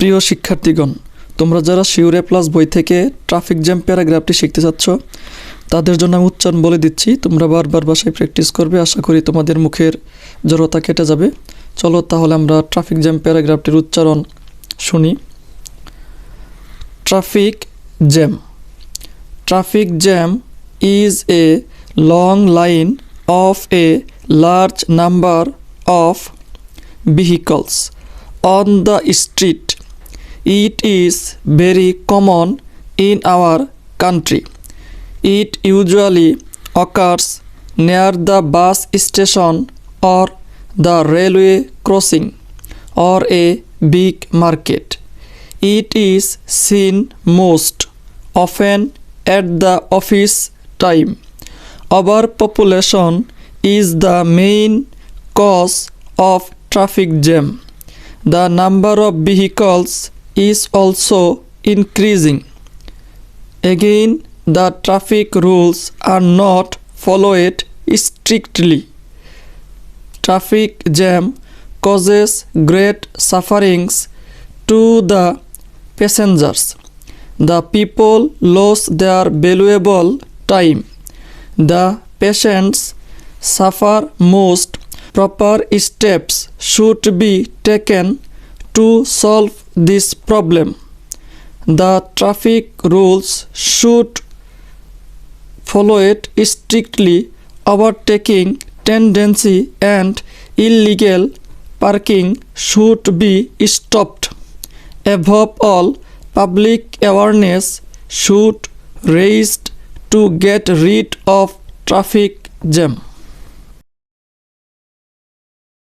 প্রিয় শিক্ষার্থীগণ তোমরা যারা শিউরে প্লাস বই থেকে ট্রাফিক জ্যাম প্যারাগ্রাফটি শিখতে চাচ্ছ তাদের জন্য আমি উচ্চারণ বলে দিচ্ছি তোমরা বারবার বাসায় প্র্যাকটিস করবে আশা করি তোমাদের মুখের জড়তা কেটে যাবে চলো তাহলে আমরা ট্রাফিক জ্যাম প্যারাগ্রাফটির উচ্চারণ শুনি traffic jam traffic jam is a long line of a large number of vehicles on the street It is very common in our country. It usually occurs near the bus station or the railway crossing or a big market. It is seen most often at the office time. Overpopulation is the main cause of traffic jam. The number of vehicles is also increasing. Again, the traffic rules are not followed strictly. Traffic jam causes great sufferings to the passengers. The people lose their valuable time. The patients suffer most. Proper steps should be taken to solve this problem. The traffic rules should follow it strictly. Overtaking tendency and illegal parking should be stopped. Above all, public awareness should raised to get rid of traffic jam.